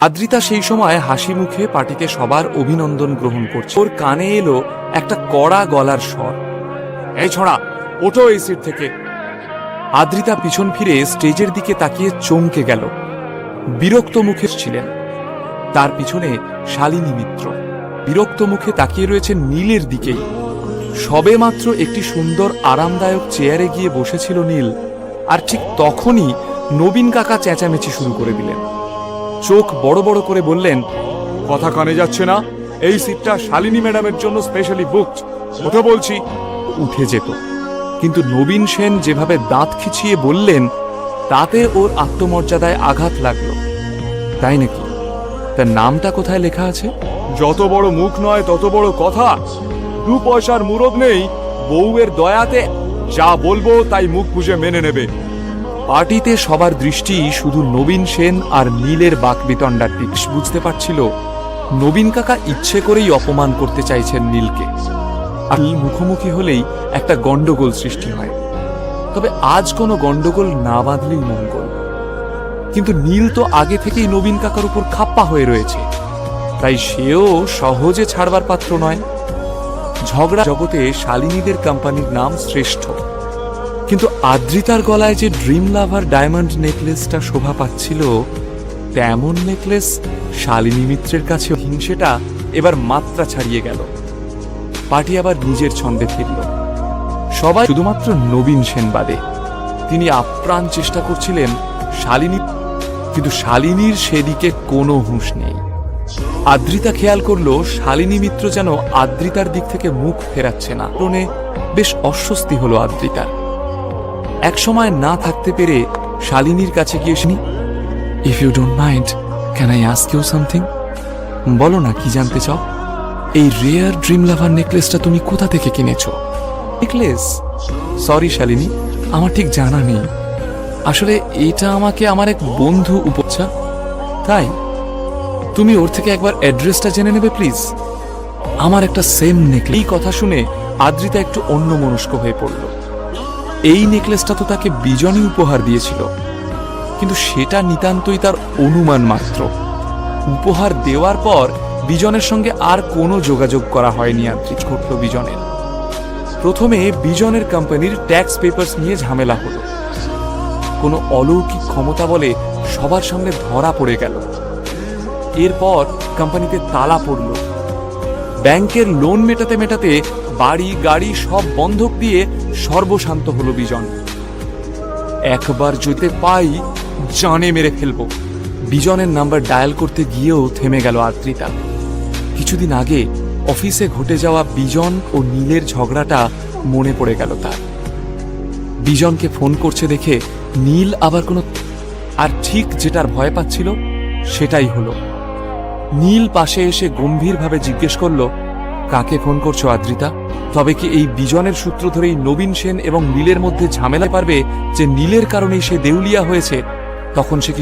আদ্রিতা সেই সময় হাসি মুখে পার্টিতে সবার অভিনন্দন গ্রহণ করছে। ওর কানে এলো একটা কড়া গলার স্বর। এই ছোড়া, ওঠো এই সিট থেকে। আদ্রিতা পিছন ফিরে স্টেজের দিকে তাকিয়ে চমকে গেল। বিরক্ত মুখে ছিলেন। তার পিছনে শালিনী মিত্র। বিরক্ত মুখে তাকিয়ে রয়েছে নীলের দিকেই। সবেমাত্র একটি সুন্দর আরামদায়ক চেয়ারে গিয়ে বসেছিল নীল। আর ঠিক তখনই নবীন কাকা চেঁচামেচি শুরু করে দিলেন। চোখ বড় বড় করে বললেন কথা কানে যাচ্ছে না। এই সিটটা শালিনী ম্যাডামের জন্য স্পেশালি বুকড ওটা বলছি। উঠে যেত। কিন্তু নবীন সেন যেভাবে দাঁত খিচিয়ে বললেন তাতে ওর আত্মমর্যাদায় আঘাত লাগল। তাই নাকি? তার নামটা কোথায় লেখা আছে? যত বড় মুখ নয় তত বড় কথা। দু পয়সার মুরদ নেই। বউয়ের দয়াতে যা বলব তাই মুখ বুঝে মেনে নেবে। পার্টিতে সবার দৃষ্টি শুধু নবীন সেন আর নীলের বাকবিতণ্ডার দিক। বুঝতে পারছিল, নবীন কাকা ইচ্ছে করেই অপমান করতে চাইছেন নীলকে। আর নীল মুখোমুখি হলেই একটা গণ্ডগোল সৃষ্টি হয়। তবে আজ কোনো গণ্ডগোল না বাঁধলেই মঙ্গল। কিন্তু নীল তো আগে থেকেই নবীন কাকার উপর খাপ্পা হয়ে রয়েছে। তাই সেও সহজে ছাড়বার পাত্র নয়। ঝগড়া জগতে শালিনীদের কোম্পানির নাম শ্রেষ্ঠ। কিন্তু আদ্রিতার গলায় যে ড্রিম লাভার ডায়মন্ড নেকলেসটা শোভা পাচ্ছিল, তেমন নেকলেস শালিনী মিত্রের কাছে হিংসেটা এবার মাত্রা ছাড়িয়ে গেল। পার্টি আবার নিজের ছন্দে ফিরল। সবাই শুধুমাত্র নবীন সেন বাদে। তিনি আপ্রাণ চেষ্টা করছিলেন শালিনী কিন্তু শালিনীর সেদিকে কোনো হুঁশ নেই। আদ্রিতা খেয়াল করল, শালিনী মিত্র যেন আদ্রিতার দিক থেকে মুখ ফেরাচ্ছে না। বেশ অস্বস্তি হলো আদ্রিতার। এক সময় না থাকতে পেরে শালিনীর কাছে গিয়ে শুনি if you don't mind can I ask you something বলো না, কি জানতে চাও? এই রেয়ার ড্রিম লাভার নেকলেসটা তুমি কোথা থেকে কিনেছো? নেকলেস সরি শালিনী, আমার ঠিক জানা নেই। আসলে এটা আমাকে আমার এক বন্ধু উপচ্ছা তাই? তুমি ওর থেকে একবার অ্যাড্রেসটা জেনে নেবে প্লিজ আমার একটা সেম নেকলেস এই কথা শুনে আদ্রিতা একটু অন্যমনস্ক হয়ে পড়ল। এই নেকলেসটা তো তাকে বিজনই উপহার দিয়েছিল। কিন্তু সেটা নিতান্তই তার অনুমান মাত্র। উপহার দেওয়ার পর বিজনের সঙ্গে আর কোনো যোগাযোগ করা হয়নি আদ্রিজ ঘটল বিজনের। প্রথমে বিজনের কোম্পানির ট্যাক্স পেপারস নিয়ে ঝামেলা হলো। কোনো অলৌকিক ক্ষমতা বলে সবার সামনে ধরা পড়ে গেল। এরপর কোম্পানিতে তালা পড়ল। ব্যাংকের লোন মেটাতে মেটাতে বাড়ি, গাড়ি সব বন্ধক দিয়ে সর্বশান্ত হলো বিজন। একবার যেতে পাই, জানে মেরে ফেলব। বিজনের নাম্বার ডায়াল করতে গিয়েও থেমে গেল আদ্রিতা কিছুদিন আগে অফিসে ঘটে যাওয়া বিজন ও নীলের ঝগড়াটা মনে পড়ে গেল তার। বিজনকে ফোন করছে দেখে নীল আবার কোনো আর ঠিক যেটার ভয় পাচ্ছিল, সেটাই হলো। নীল পাশে এসে গম্ভীরভাবে জিজ্ঞেস করল, কাকে ফোন করছ আদ্রিতা? তবে কি এই বিজনের সূত্র ধরেই নবীন সেন এবং নীলের মধ্যে ঝামেলা পারবে যে নীলের কারণেই সে দেউলিয়া হয়েছে? তখন সে কি